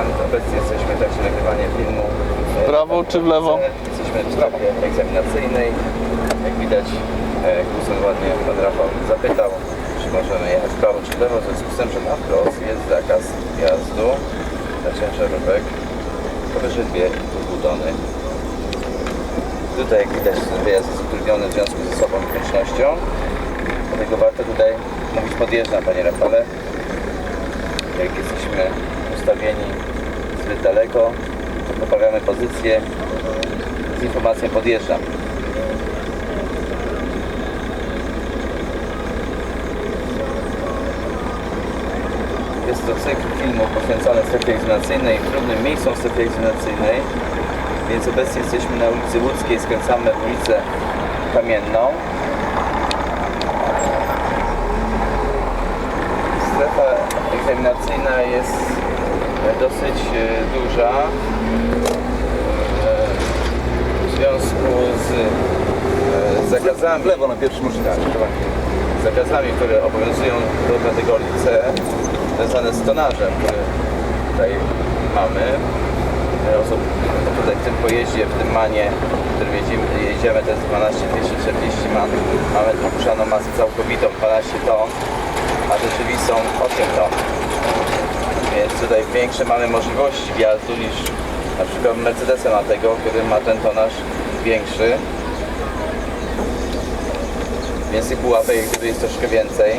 Zapraszam, obecnie jesteśmy w trakcie nagrywania filmu. W prawo czy w lewo? Jesteśmy w strefie egzaminacyjnej. Jak widać, e, Kusen ładnie pan Rafał zapytał, czy możemy jechać w prawo czy w lewo. W związku z tym, że na wprost jest zakaz jazdu na ciężarówek powyżej 2,5 tony. Tutaj jak widać wyjazd jest utrudniony w związku z osobą i koniecznością. Dlatego warto tutaj mówić podjeżdżam panie Rafale. Jak jesteśmy ustawieni zbyt daleko, poprawiamy pozycję z informacją podjeżdżam. Jest to cykl filmów poświęcony strefie egzaminacyjnej, trudnym miejscom strefie egzaminacyjnej. Więc obecnie jesteśmy na ulicy Łódzkiej, skręcamy w ulicę Kamienną. Strefa egzaminacyjna jest dosyć e, duża. E, W związku z e, zakazami, W lewo na pierwszym użyciu. zakazami, które obowiązują do kategorii C, związane z tonażem, który tutaj mamy. E, Osób tutaj w tym pojeździe, w tym manie, w którym jedziemy, jedziemy to jest 12 240 man. Mamy dopuszczaną masę całkowitą 12 ton, a rzeczywistą 8 ton. Więc tutaj większe mamy możliwości wjazdu niż na przykład Mercedesem na tego, który ma ten tonaż większy. Więc tych pułapek gdyby jest troszkę więcej.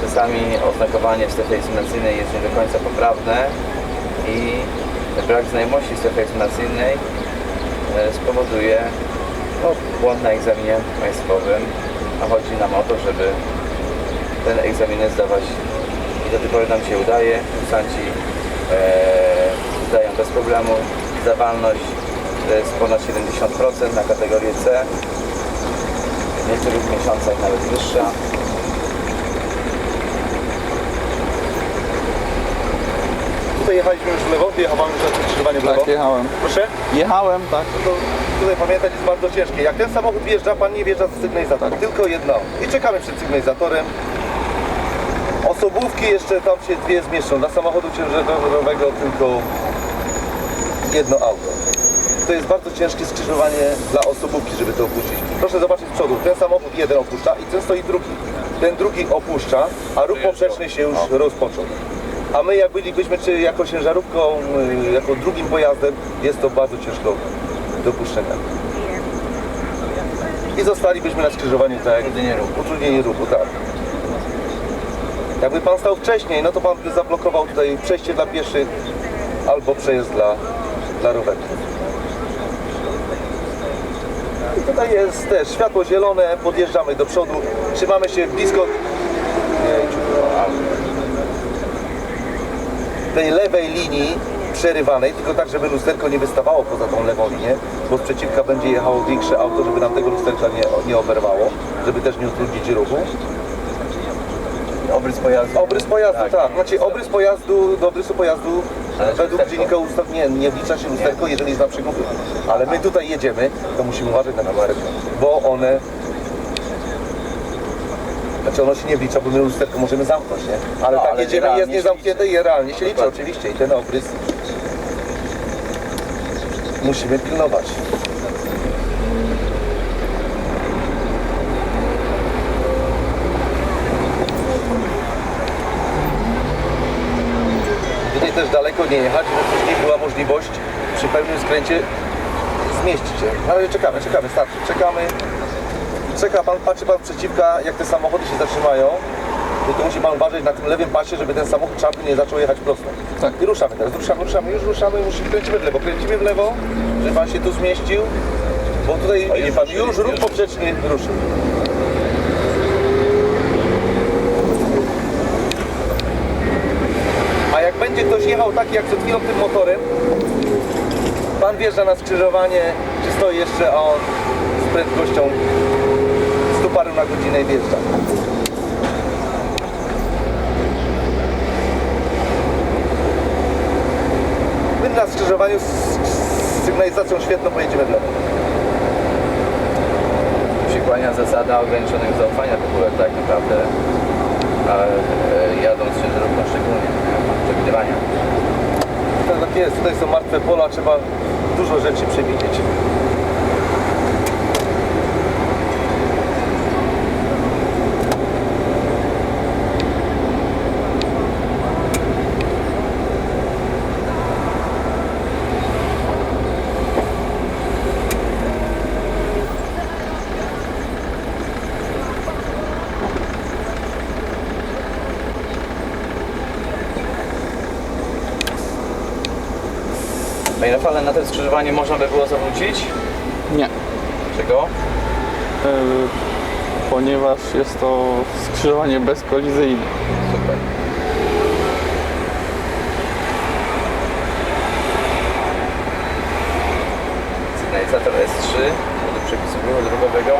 Czasami oznakowanie w strefie egzaminacyjnej jest nie do końca poprawne i brak znajomości strefy egzaminacyjnej e, spowoduje no, błąd na egzaminie państwowym, a chodzi nam o to, żeby ten egzamin zdawać i do tej pory nam się udaje. Kursanci e, zdają bez problemu. Zdawalność to jest ponad 70% na kategorię C. W niektórych miesiącach nawet wyższa. Tutaj jechaliśmy już w lewo, ty jechałem już na to skrzyżowanie w lewo. Tak, jechałem. Proszę? Jechałem, tak. To tutaj pamiętać jest bardzo ciężkie. Jak ten samochód wjeżdża, pan nie wjeżdża z sygnalizatorem. Tylko jedno. I czekamy przed sygnalizatorem. Osobówki jeszcze tam się dwie zmieszczą. Dla samochodu ciężarowego tylko jedno auto. To jest bardzo ciężkie skrzyżowanie dla osobówki, żeby to opuścić. Proszę zobaczyć z przodu. Ten samochód jeden opuszcza i ten stoi drugi. Ten drugi opuszcza, a ruch poprzeczny się już rozpoczął. A my jak bylibyśmy czy jako ciężarówką, y, jako drugim pojazdem, jest to bardzo ciężko do puszczenia. I zostalibyśmy na skrzyżowaniu tak jak Utrudnienie ruchu. utrudnienie ruchu, tak. Jakby pan stał wcześniej, no to pan by zablokował tutaj przejście dla pieszych albo przejazd dla, dla rowerów. I tutaj jest też światło zielone, podjeżdżamy do przodu, trzymamy się blisko Jejciu, a- tej lewej linii przerywanej, tylko tak, żeby lusterko nie wystawało poza tą lewą linię, bo z przeciwka będzie jechało większe auto, żeby nam tego lusterka nie, nie oberwało, żeby też nie utrudnić ruchu. Obrys pojazdu. Obrys pojazdu, tak. Znaczy obrys pojazdu, do obrysu pojazdu Ale według lusterko. dziennika ustaw nie, nie wlicza się lusterko, jeżeli jest na przykład. Ale my tutaj jedziemy, to musimy uważać na lusterko, bo one... Znaczy ono się nie wlicza, bo my lusterko możemy zamknąć, nie? Ale No, tak ale jedziemy, jest się niezamknięte i realnie się liczy Dokładnie. oczywiście i ten obrys musimy pilnować. Tutaj też daleko nie jechać, bo później była możliwość przy pełnym skręcie zmieścić się. Na razie czekamy, czekamy, starczy. Czekamy. Czeka pan, patrzy pan przeciwka, jak te samochody się zatrzymają. Tylko musi pan uważać na tym lewym pasie, żeby ten samochód czarny nie zaczął jechać prosto. Tak. I ruszamy teraz, ruszamy, ruszamy, już ruszamy, musimy, kręcimy w lewo, kręcimy w lewo, żeby pan się tu zmieścił. Bo tutaj, O, pan, ruszyli, już ruch poprzeczny ruszył. A jak będzie ktoś jechał taki jak przed chwilą tym motorem, pan wjeżdża na skrzyżowanie, czy stoi jeszcze, a on z prędkością 100 paru na godzinę i wjeżdża. My na skrzyżowaniu z, z sygnalizacją świetną pojedziemy w lewo. Tu się kłania zasada ograniczonego zaufania w ogóle tak naprawdę. a e, jadąc ciężarówką szczególnie, przewidywania. To tak jest, tutaj są martwe pola, trzeba dużo rzeczy przewidzieć. Rafale, na tym skrzyżowaniu można by było zawrócić? Nie. Czego? E, ponieważ jest to skrzyżowanie bezkolizyjne. Super. Sygnalizator S3 według przepisów ruchu drogowego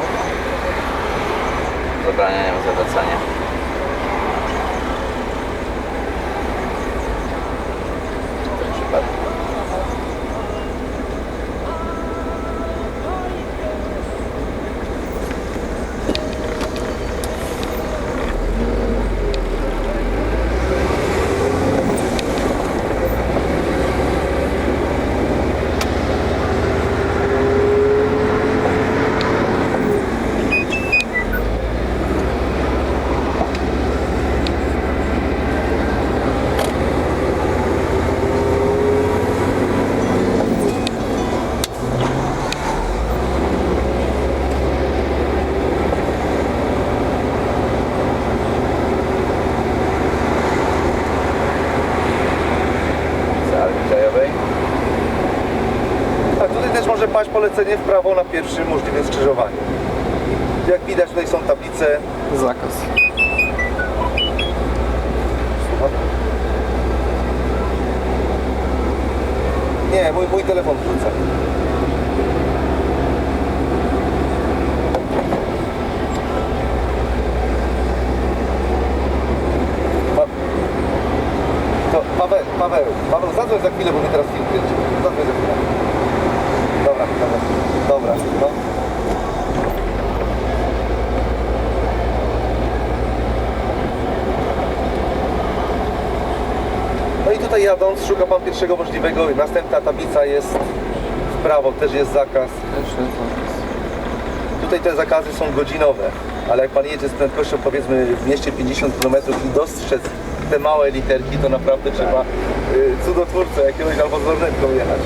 zabraniają zawracania. W tym przypadku. Z armii krajowej. A tutaj paść polecenie w prawo na pierwszym możliwym skrzyżowaniu. Jak widać tutaj są tablice. Zakaz. Słucham? Nie, mój, mój telefon wrzuca. Pa... To Paweł, Paweł, Paweł, zadzwoń za chwilę, bo mnie teraz film kręci. Zadzwoń za chwilę. Dobra, dobra, dobra, no. No i tutaj jadąc, szuka pan pierwszego możliwego. Następna tablica jest w prawo, też jest zakaz. Tutaj te zakazy są godzinowe, ale jak pan jedzie z prędkością powiedzmy w mieście 50 km i dostrzec te małe literki, to naprawdę trzeba y, cudotwórcę jakiegoś albo z lornetką jechać.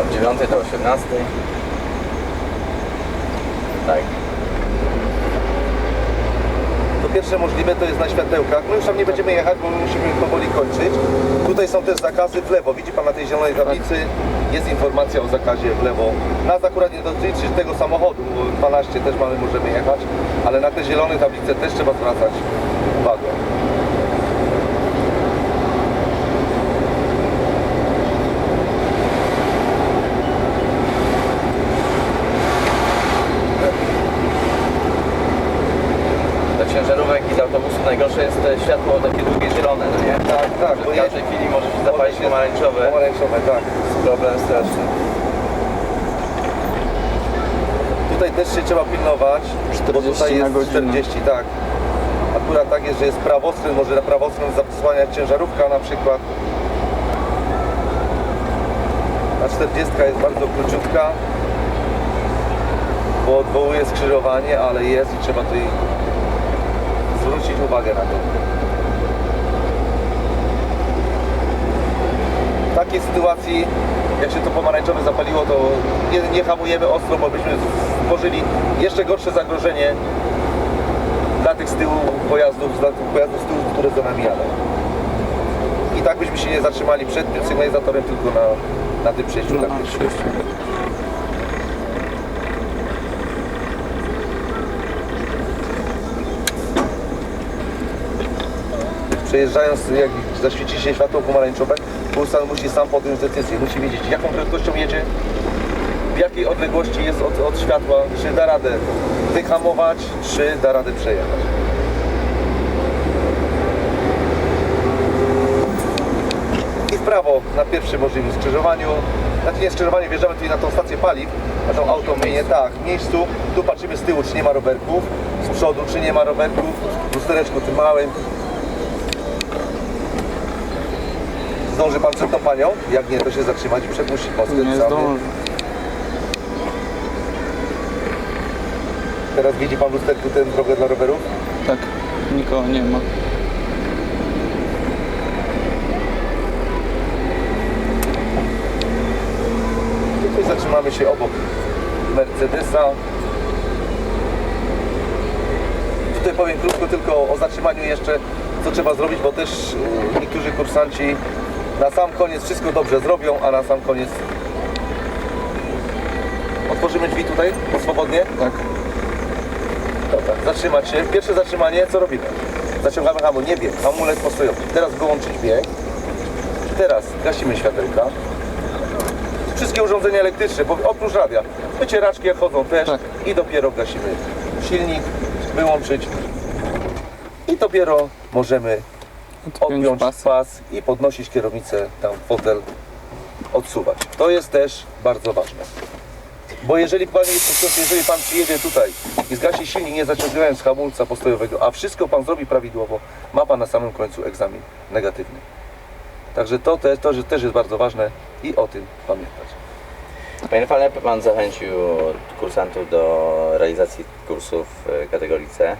Od 9 do 18. Tak. Pierwsze możliwe to jest na światełkach. No już tam nie będziemy jechać, bo my musimy powoli kończyć. Tutaj są też zakazy w lewo. Widzi pan na tej zielonej tablicy jest informacja o zakazie w lewo. Nas akurat nie dotyczy tego samochodu, bo 12 też mamy, możemy jechać, ale na te zielone tablice też trzeba zwracać uwagę. Dla ciężarówek i dla autobusów najgorsze jest te światło takie długie zielone, no nie? Tak, tak, Że bo w każdej chwili może się zapalić pomarańczowe. Pomarańczowe, tak. Problem straszny. Tutaj też się trzeba pilnować, bo 40 tutaj na jest godzinę. 40, tak. Akurat tak jest, że jest prawostron, może na prawostron zasłaniać ciężarówka na przykład. A 40 jest bardzo króciutka, bo odwołuje skrzyżowanie, ale jest i trzeba tutaj zwrócić uwagę na to. W takiej sytuacji, jak się to pomarańczowe zapaliło, to nie, nie hamujemy ostro, bo byśmy stworzyli jeszcze gorsze zagrożenie dla tych z tyłu pojazdów, dla tych pojazdów z tyłu, które za nami jadą. I tak byśmy się nie zatrzymali przed tym sygnalizatorem, tylko na, na tym przejściu. No, na pierwszym. przejściu. Przejeżdżając, jak zaświeci się światło pomarańczowe, Pulsar musi sam podjąć decyzję. Musi wiedzieć, jaką prędkością jedzie, w jakiej odległości jest od, od światła, czy da radę wyhamować, czy da radę przejechać. I w prawo na pierwszym możliwym skrzyżowaniu. Znaczy nie skrzyżowaniu, wjeżdżamy tutaj na tą stację paliw, A tą auto myje, tak, w miejscu, tu patrzymy z tyłu, czy nie ma rowerków, z przodu, czy nie ma rowerków, lustereczko tym małym. Zdąży pan przed tą panią? Jak nie, to się zatrzymać i przepuścić most Nie zdążę. Teraz widzi pan w lusterku tę drogę dla rowerów? Tak, nikogo nie ma. Tutaj zatrzymamy się obok Mercedesa. Tutaj powiem krótko tylko o zatrzymaniu jeszcze, co trzeba zrobić, bo też y, niektórzy kursanci na sam koniec wszystko dobrze zrobią, a na sam koniec otworzymy drzwi tutaj swobodnie. Tak. Dobra, zatrzymać się. Pierwsze zatrzymanie, co robimy? Zaciągamy hamulec, nie bieg, hamulec postojowy. Teraz wyłączyć bieg. Teraz gasimy światełka. Wszystkie urządzenia elektryczne, bo oprócz radia. Wycieraczki jak chodzą też Tak. i dopiero gasimy silnik, wyłączyć. I dopiero możemy Odpiąć odpiąć pas. pas i podnosić kierownicę, tam fotel odsuwać. To jest też bardzo ważne. Bo jeżeli pan, jest, jeżeli pan przyjedzie tutaj i zgasi silnik nie zaciągając hamulca postojowego, a wszystko pan zrobi prawidłowo, ma pan na samym końcu egzamin negatywny. Także to, te, to że też jest bardzo ważne i o tym pamiętać. Panie Rafale, Pan zachęcił kursantów do realizacji kursów e, kategorii C.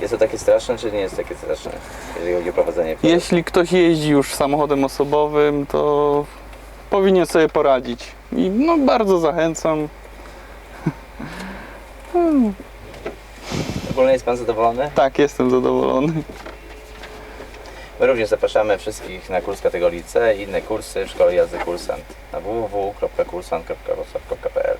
Jest to takie straszne, czy nie jest takie straszne, jeżeli chodzi o prowadzenie przewozów? Jeśli ktoś jeździ już samochodem osobowym, to powinien sobie poradzić. I no bardzo zachęcam. Ogólnie jest Pan zadowolony? Tak, jestem zadowolony. My również zapraszamy wszystkich na kurs kategorii C i inne kursy w Szkole Jazdy Kursant na www.kursant.wrocław.pl